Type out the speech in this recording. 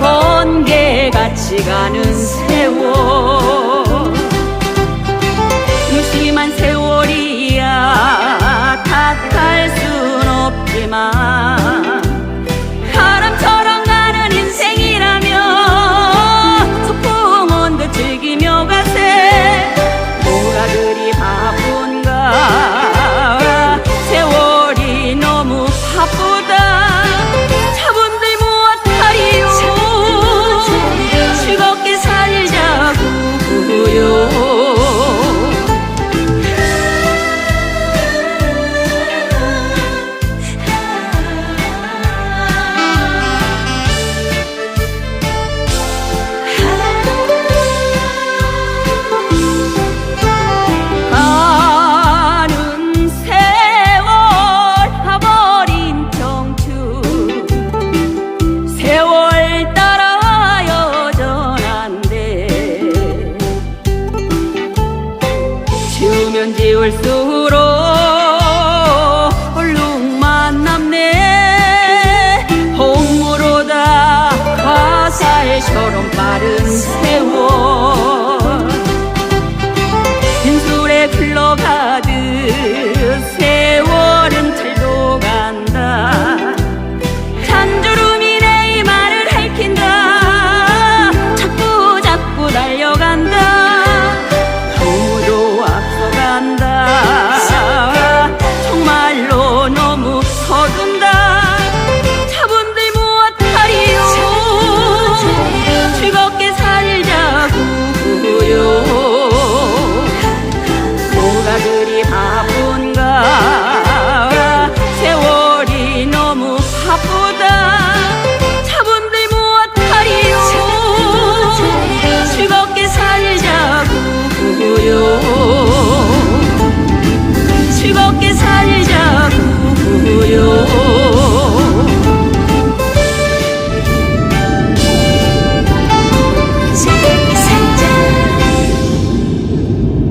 번개같이 가는 세월. 무심한 세월이야. 탓할 순 없지만 그리울수록 얼룩만 남네 홍무로다 가사에 저런 빠른 세월. 빈술에 흘러가듯